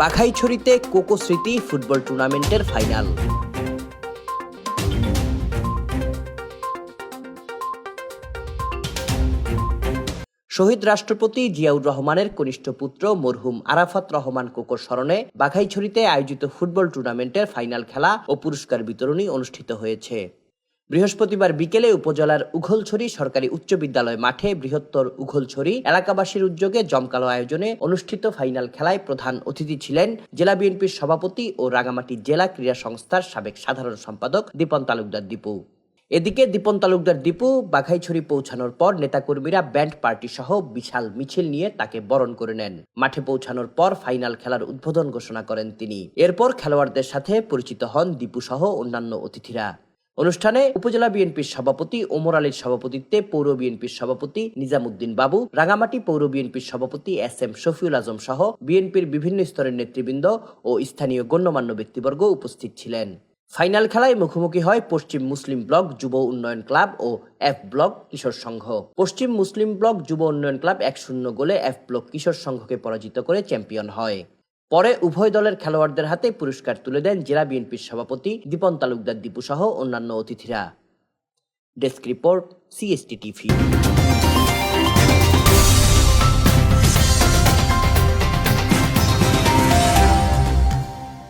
বাঘাইছড়িতে কোকো স্মৃতি ফুটবল টুর্নামেন্টের ফাইনাল। শহীদ রাষ্ট্রপতি জিয়াউর রহমানের কনিষ্ঠ পুত্র মরহুম আরাফাত রহমান কোকোর স্মরণে বাঘাইছড়িতে আয়োজিত ফুটবল টুর্নামেন্টের ফাইনাল খেলা ও পুরস্কার বিতরণী অনুষ্ঠিত হয়েছে। বৃহস্পতিবার বিকেলে উপজেলার উঘলছড়ি সরকারি উচ্চ বিদ্যালয় মাঠে বৃহত্তর উঘলছড়ি এলাকাবাসীর উদ্যোগে জমকালো আয়োজনে অনুষ্ঠিত ফাইনাল খেলায় প্রধান অতিথি ছিলেন জেলা বিএনপির সভাপতি ও রাঙামাটি জেলা ক্রীড়া সংস্থার সাবেক সাধারণ সম্পাদক দীপন তালুকদার দীপু। এদিকে দীপন তালুকদার দীপু বাঘাইছড়ি পৌঁছানোর পর নেতাকর্মীরা ব্যান্ড পার্টি সহ বিশাল মিছিল নিয়ে তাকে বরণ করে নেন। মাঠে পৌঁছানোর পর ফাইনাল খেলার উদ্বোধন ঘোষণা করেন তিনি। এরপর খেলোয়াড়দের সাথে পরিচিত হন দীপু সহ অন্যান্য অতিথিরা। অনুষ্ঠানে উপজেলা বিএনপির সভাপতি ওমর আলীর সভাপতিত্বে পৌর বিএনপির সভাপতি নিজামুদ্দিন বাবু, রাঙামাটি পৌর বিএনপির সভাপতি এস এম শফিউল আজম সহ বিএনপির বিভিন্ন স্তরের নেতৃবৃন্দ ও স্থানীয় গণ্যমান্য ব্যক্তিবর্গ উপস্থিত ছিলেন। ফাইনাল খেলায় মুখোমুখি হয় পশ্চিম মুসলিম ব্লক যুব উন্নয়ন ক্লাব ও এফ ব্লক কিশোর সংঘ। পশ্চিম মুসলিম ব্লক যুব উন্নয়ন ক্লাব এক শূন্য গোলে এফ ব্লক কিশোর সংঘকে পরাজিত করে চ্যাম্পিয়ন হয়। পরে উভয় দলের খেলোয়াড়দের হাতে পুরস্কার তুলে দেন জেলা বিএনপির সভাপতি দীপন তালুকদার, দীপু সহ অন্যান্য অতিথিরা। Desk report, CST TV.